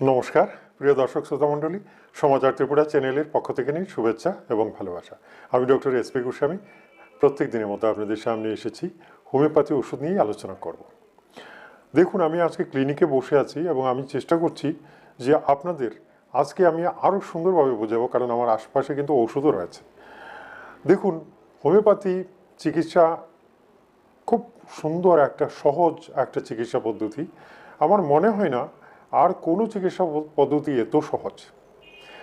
নমস্কার, প্রিয় দর্শক শ্রোতা মণ্ডলী, সমাচার ত্রিপুরা চ্যানেলের পক্ষ থেকে নিয়ে শুভেচ্ছা এবং ভালোবাসা। আমি ডক্টর এস পি গোস্বামী, প্রত্যেক দিনের মতো আপনাদের সামনে এসেছি, হোমিওপ্যাথি ওষুধ নিয়েই আলোচনা করব। দেখুন, আমি আজকে ক্লিনিকে বসে আছি এবং আমি চেষ্টা করছি যে আপনাদের আজকে আমি আরও সুন্দরভাবে বোঝাবো, কারণ আমার আশপাশে কিন্তু ওষুধও রয়েছে। দেখুন, হোমিওপ্যাথি চিকিৎসা খুব সুন্দর একটা, সহজ একটা চিকিৎসা পদ্ধতি। আমার মনে হয় না আর কোনো চিকিৎসা পদ্ধতি এত সহজ?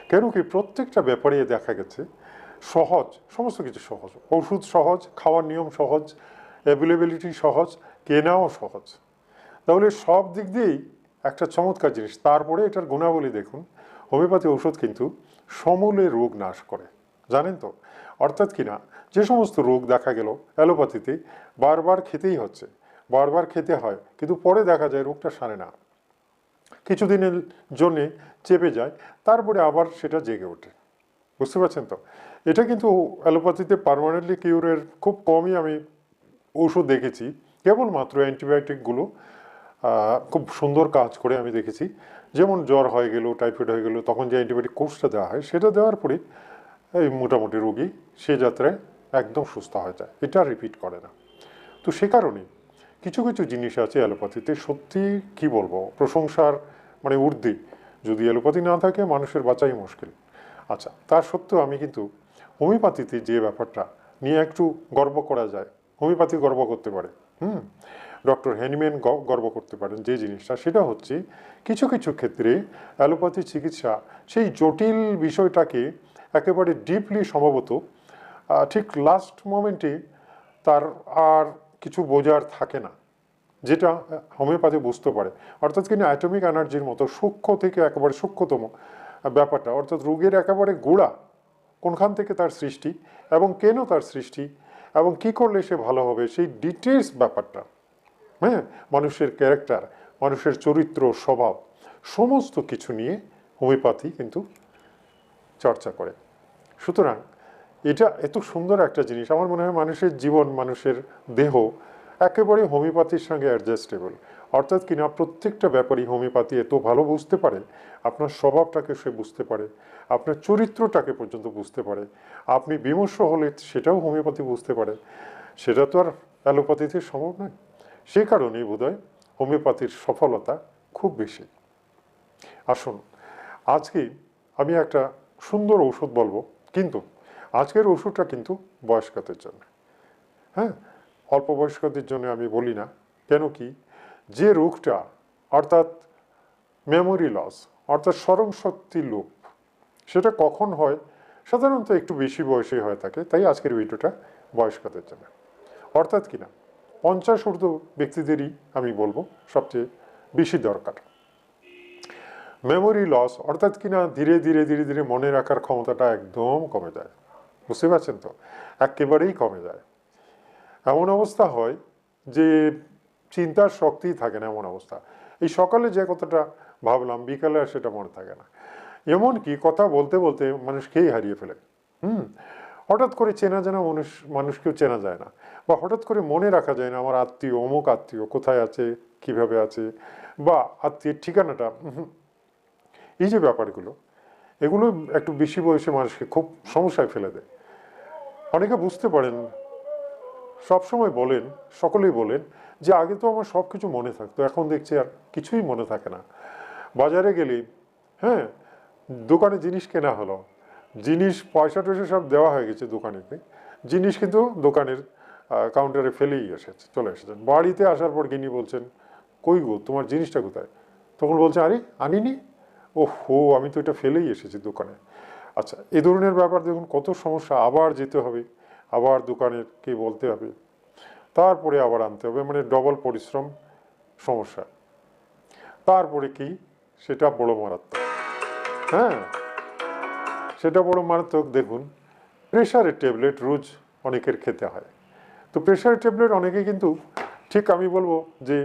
কেন কি প্রত্যেকটা ব্যাপারে দেখা গেছে, সহজ, সমস্ত কিছু সহজ। ওষুধ সহজ, খাওয়ার নিয়ম সহজ অ্যাভেলেবিলিটি সহজ, কেনাও সহজ। তাহলে সব দিক দিয়েই একটা চমৎকার জিনিস। তারপরে এটার গুণাবলী দেখুন। হোমিওপ্যাথি ওষুধ কিন্তু সমূলে রোগ নাশ করে। জানেন তো? অর্থাৎ কিনা যে সমস্ত রোগ দেখা গেল অ্যালোপ্যাথিতে, বারবার খেতেই হচ্ছে। বারবার খেতে হয়, কিন্তু পরে দেখা যায় রোগটা সারে না। কিছুদিনের জন্যে চেপে যায়, তারপরে আবার সেটা জেগে ওঠে। বুঝতে পারছেন তো? এটা কিন্তু অ্যালোপ্যাথিতে পারমানেন্টলি কিউরের খুব কমই আমি ওষুধ দেখেছি। কেবলমাত্র অ্যান্টিবায়োটিকগুলো খুব সুন্দর কাজ করে আমি দেখেছি। যেমন জ্বর হয়ে গেল, টাইফয়েড হয়ে গেল, তখন যে অ্যান্টিবায়োটিক কোর্সটা দেওয়া হয়, সেটা দেওয়ার পরে এই মোটামুটি রোগী সে যাত্রায় একদম সুস্থ হয়ে যায়। এটা রিপিট করে না। তো সে কারণে কিছু কিছু জিনিস আছে অ্যালোপ্যাথিতে। সত্যি কি বলব? প্রশংসার মানে ঊর্ধ্বে যদি অ্যালোপ্যাথি না থাকে, মানুষের বাঁচাই মুশকিল। আচ্ছা তার সত্ত্বেও আমি কিন্তু হোমিওপ্যাথিতে যে ব্যাপারটা নিয়ে একটু গর্ব করা যায়, হোমিওপ্যাথি গর্ব করতে পারে, হুম? ডক্টর হ্যানিম্যান গর্ব করতে পারেন যে জিনিসটা, সেটা হচ্ছে কিছু কিছু ক্ষেত্রে অ্যালোপ্যাথি চিকিৎসা সেই জটিল বিষয়টাকে একেবারে ডিপলি সম্ভবত ঠিক লাস্ট মোমেন্টে তার আর কিছু বোঝার থাকে না, যেটা হোমিওপ্যাথি বুঝতে পারে। অর্থাৎ কিনা অ্যাটমিক এনার্জির মতো সূক্ষ্ম থেকে একেবারে সূক্ষ্মতম ব্যাপারটা, অর্থাৎ রোগের একেবারে গোড়া কোনখান থেকে তার সৃষ্টি এবং কেন তার সৃষ্টি এবং কি করলে সে ভালো হবে, সেই ডিটেলস ব্যাপারটা। হ্যাঁ মানুষের ক্যারেক্টার মানুষের চরিত্র, স্বভাব, সমস্ত কিছু নিয়ে হোমিওপ্যাথি কিন্তু চর্চা করে। সুতরাং এটা এত সুন্দর একটা জিনিস। আমার মনে হয় মানুষের জীবন, মানুষের দেহ একেবারে হোমিওপ্যাথির সঙ্গে অ্যাডজাস্টেবল অর্থাৎ কিনা প্রত্যেকটা ব্যাপারই হোমিওপ্যাথি এত ভালো বুঝতে পারে, আপনার স্বভাবটাকে সে বুঝতে পারে, আপনার চরিত্রটাকে পর্যন্ত বুঝতে পারে। আপনি বিমর্ষ হলে সেটাও হোমিওপ্যাথি বুঝতে পারে। সেটা তো আর অ্যালোপ্যাথিতে সম্ভব নয়। সে কারণেই বোধহয় হোমিওপ্যাথির সফলতা খুব বেশি। আসুন, আজকে আমি একটা সুন্দর ঔষধ বলব, কিন্তু আজকের ওষুধটা কিন্তু বয়স্কদের জন্য। হ্যাঁ? অল্প বয়স্কদের জন্য আমি বলি না। কেন কি? যে রোগটা, অর্থাৎ মেমোরি লস অর্থাৎ স্মরণ শক্তি লোপ, সেটা কখন হয়? সাধারণত একটু বেশি বয়সে হয়ে থাকে। তাই আজকের ভিডিওটা বয়স্কদের জন্য। অর্থাৎ কিনা পঞ্চাশ ঊর্ধ্ব ব্যক্তিদেরই আমি বলব সবচেয়ে বেশি দরকার। মেমোরি লস অর্থাৎ কিনা ধীরে ধীরে ধীরে ধীরে মনে রাখার ক্ষমতাটা একদম কমে যায়। বুঝতে পারছেন তো? একেবারেই কমে যায়। এমন অবস্থা হয় যে চিন্তার শক্তি থাকে না এমন অবস্থা। এই সকালে যে কথাটা ভাবলাম, বিকালে আর সেটা মনে থাকে না। এমন কি কথা বলতে বলতে মানুষকেই হারিয়ে ফেলে। হুম? হঠাৎ করে চেনা জানা মানুষ মানুষকেও চেনা যায় না। বা হঠাৎ করে মনে রাখা যায় না, আমার আত্মীয়, অমুক আত্মীয় কোথায় আছে, কীভাবে আছে, বা আত্মীয়ের ঠিকানাটা এই যে ব্যাপারগুলো, এগুলো একটু বেশি বয়সে মানুষকে খুব সমস্যায় ফেলে দেয়। অনেকে বুঝতে পারেন, সবসময় বলেন, সকলেই বলেন যে আগে তো আমার সব কিছু মনে থাকতো, এখন দেখছি আর কিছুই মনে থাকে না। বাজারে গেলেই হ্যাঁ দোকানে জিনিস কেনা হলো, জিনিস, পয়সা টয়সা সব দেওয়া হয়ে গেছে দোকানেতে জিনিস কিন্তু দোকানের কাউন্টারে ফেলেই এসেছে, চলে এসেছেন বাড়িতে আসার পর গিনি বলছেন, কই গো, তোমার জিনিসটা কোথায়? তখন বলছে, আরে, আনিনি? ও হো আমি তো এটা ফেলেই এসেছি দোকানে। আচ্ছা এ ধরনের ব্যাপার দেখুন, কত সমস্যা, আবার যেতে হবে, আবার দোকানের কে বলতে হবে, তারপরে আবার আনতে হবে মানে ডবল পরিশ্রম সমস্যা। তারপরে কি? সেটা বড় মারাত্মক। হ্যাঁ সেটা বড় মারাত্মক, দেখুন প্রেশারের ট্যাবলেট রোজ অনেকের খেতে হয়। তো প্রেশারের ট্যাবলেট অনেকে কিন্তু, ঠিক আমি বলব যে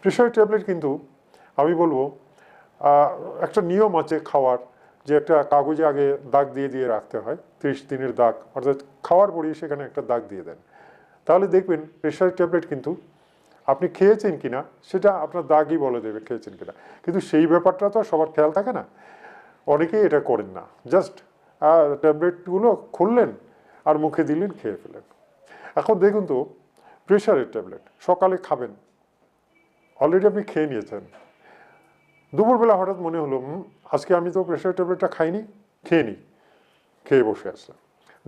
প্রেশারের ট্যাবলেট কিন্তু আমি বলব একটা নিয়ম আছে খাওয়ার, যে একটা কাগজে আগে দাগ দিয়ে দিয়ে রাখতে হয়, ত্রিশ দিনের দাগ, অর্থাৎ খাওয়ার পরেই সেখানে একটা দাগ দিয়ে দেন। তাহলে দেখবেন প্রেশার ট্যাবলেট কিন্তু আপনি খেয়েছেন কিনা, সেটা আপনার দাগই বলে দেবে খেয়েছেন কিনা। কিন্তু সেই ব্যাপারটা তো সবার খেয়াল থাকে না। অনেকেই এটা করেন না। জাস্ট ট্যাবলেটগুলো খুললেন আর মুখে দিলেন, খেয়ে ফেলেন এখন দেখুন তো প্রেশারের ট্যাবলেট সকালে খাবেন। অলরেডি আপনি খেয়ে নিয়েছেন। দুপুরবেলা হঠাৎ মনে হলো আজকে আমি তো প্রেশার ট্যাবলেটটা খাইনি, খেয়ে নিই খেয়ে বসে আসলাম।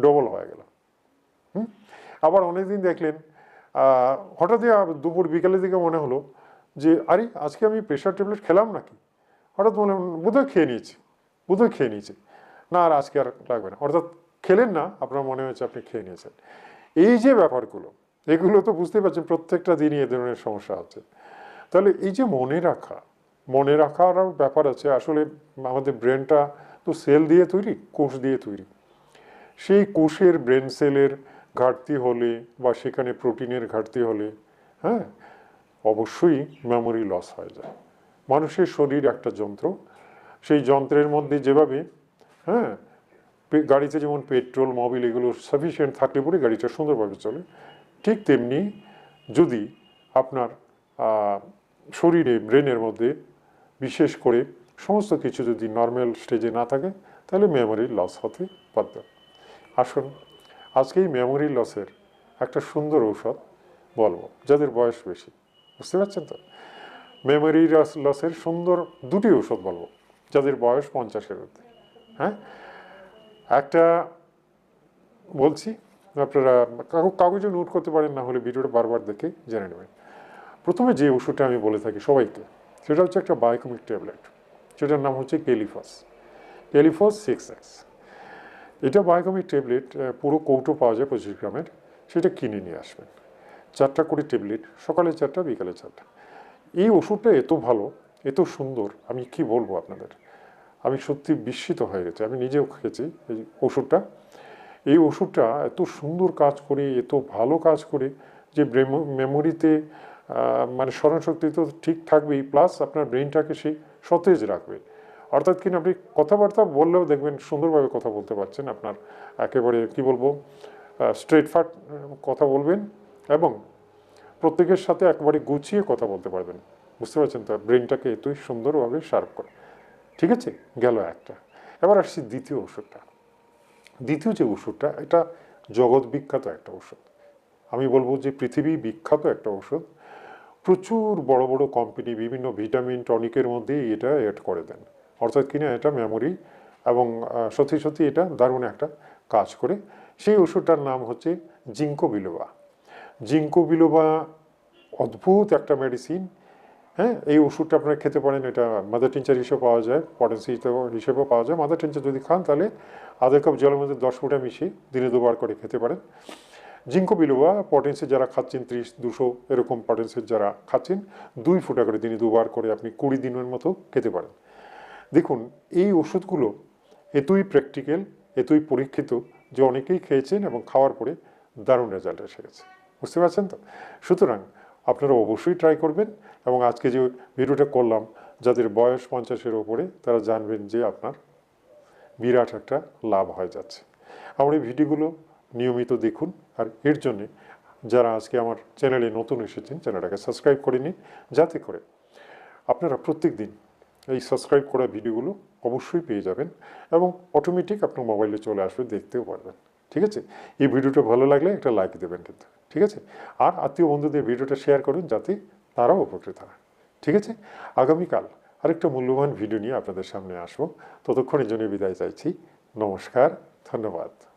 ডবল হয়ে গেল? আবার অনেকদিন দেখলেন হঠাৎই দুপুর বিকালের দিকে মনে হলো যে, আরে, আজকে আমি প্রেশার ট্যাবলেট খেলাম নাকি? হঠাৎ মনে বোধহয় খেয়ে নিয়েছি, বোধহয় খেয়ে নিয়েছি। না, আর আজকে আর লাগবে না। অর্থাৎ খেলেন না, আপনার মনে হয়েছে আপনি খেয়ে নিয়েছেন। এই যে ব্যাপারগুলো, এগুলো তো বুঝতেই পারছেন প্রত্যেকটা দিনই এ ধরনের সমস্যা আছে তাহলে এই যে মনে রাখা মনে রাখারও ব্যাপার আছে। আসলে আমাদের ব্রেনটা তো সেল দিয়ে তৈরি, কোষ দিয়ে তৈরি। সেই কোষের ব্রেন সেলের ঘাটতি হলে বা সেখানে প্রোটিনের ঘাটতি হলে হ্যাঁ অবশ্যই মেমোরি লস হয়ে যায়। মানুষের শরীর একটা যন্ত্র। সেই যন্ত্রের মধ্যে যেভাবে হ্যাঁ গাড়িতে যেমন পেট্রোল, মোবিল এগুলো সাফিসিয়েন্ট থাকলে পরে গাড়িটা সুন্দরভাবে চলে। ঠিক তেমনি যদি আপনার শরীরে, ব্রেনের মধ্যে বিশেষ করে সমস্ত কিছু যদি নর্মাল স্টেজে না থাকে, তাহলে মেমোরি লস হতে বাধ্য আসুন আজকে এই মেমোরি লসের একটা সুন্দর ঔষধ বলব, যাদের বয়স বেশি। বুঝতে পারছেন তো? মেমোরি লসের সুন্দর দুটি ঔষধ বলব, যাদের বয়স পঞ্চাশের মধ্যে। হ্যাঁ? একটা বলছি, আপনারা কাগজে নোট করতে পারেন, না হলে ভিডিওটা বারবার দেখে জেনে নেবেন। প্রথমে যে ওষুধটা আমি বলে থাকি সবাইকে সেটা হচ্ছে একটা বায়োকমিক ট্যাবলেট, সেটার নাম হচ্ছে কেলিফাস। Kaliphos six X. এটা বায়োকমিক ট্যাবলেট পুরো কৌটো পাওয়া যায় পঁচিশ গ্রামের, সেটা কিনে নিয়ে আসবেন। চারটা করে ট্যাবলেট, সকালে চারটা, বিকালে চারটা। এই ওষুধটা এত ভালো, এত সুন্দর, আমি কি বলব আপনাদের? আমি সত্যি বিস্মিত হয়ে গেছি, আমি নিজেও খেয়েছি এই ওষুধটা। এই ওষুধটা এত সুন্দর কাজ করে, এত ভালো কাজ করে, যে মেমোরিতে মানে স্মরণশক্তি তো ঠিক থাকবেই প্লাস আপনার ব্রেনটাকে সেই সতেজ রাখবে। অর্থাৎ কিনা আপনি কথাবার্তা বললেও দেখবেন সুন্দরভাবে কথা বলতে পারছেন আপনার, একেবারে কি বলব স্ট্রেট ফাট কথা বলবেন এবং প্রত্যেকের সাথে একেবারে গুছিয়ে কথা বলতে পারবেন। বুঝতে পারছেন তো? ব্রেনটাকে এতই সুন্দরভাবে শার্প করে। ঠিক আছে? গেল একটা। এবার আসছি দ্বিতীয় ওষুধটা। দ্বিতীয় যে ওষুধটা, এটা জগৎ বিখ্যাত একটা ওষুধ। আমি বলব যে পৃথিবী বিখ্যাত একটা ওষুধ। প্রচুর বড় বড় কোম্পানি বিভিন্ন ভিটামিন টনিকের মধ্যে এটা অ্যাড করে দেন। অর্থাৎ কিনা এটা মেমোরি এবং সত্যি সত্যি এটা দারুণ একটা কাজ করে। সেই ওষুধটার নাম হচ্ছে জিঙ্কো বিলোবা জিঙ্কো বিলোবা অদ্ভুত একটা মেডিসিন হ্যাঁ? এই ওষুধটা আপনারা খেতে পারেন, এটা মাদার টিনচার হিসেবে পাওয়া যায় পটেন্সি হিসেবেও পাওয়া যায়। মাদার টিনচার যদি খান, তাহলে আধা কাপ জলের মধ্যে দশ ফুটা মিশিয়ে দিনে দুবার করে খেতে পারেন। জিঙ্কো বিলোবা পটেন্সি যারা খাচ্ছেন, ত্রিশ, দুশো এরকম পটেন্সির যারা খাচ্ছেন, দুই ফুটা করে দিনে দুবার করে আপনি কুড়ি দিনের মতো খেতে পারেন। দেখুন, এই ওষুধগুলো এতই প্র্যাকটিক্যাল এতই পরীক্ষিত যে অনেকেই খেয়েছেন এবং খাওয়ার পরে দারুণ রেজাল্ট এসে গেছে। বুঝতে পারছেন তো? সুতরাং আপনারা অবশ্যই ট্রাই করবেন এবং আজকে যে ভিডিওটা করলাম, যাদের বয়স পঞ্চাশের ওপরে তারা জানবেন যে আপনার বিরাট একটা লাভ হয়ে যাচ্ছে। আমার এই ভিডিওগুলো নিয়মিত দেখুন। আর এর জন্যে যারা আজকে আমার চ্যানেলে নতুন এসেছেন, চ্যানেলটাকে সাবস্ক্রাইব করে নিন যাতে করে আপনারা প্রত্যেক দিন এই সাবস্ক্রাইব করা ভিডিওগুলো অবশ্যই পেয়ে যাবেন এবং অটোমেটিক আপনার মোবাইলে চলে আসবে, দেখতেও পারবেন। ঠিক আছে? এই ভিডিওটা ভালো লাগলে একটা লাইক দেবেন কিন্তু। ঠিক আছে? আর আত্মীয় বন্ধুদের ভিডিওটা শেয়ার করুন যাতে তারাও উপকৃত হয় ঠিক আছে? আগামীকাল আরেকটা মূল্যবান ভিডিও নিয়ে আপনাদের সামনে আসব। ততক্ষণের জন্য বিদায় চাইছি। নমস্কার, ধন্যবাদ।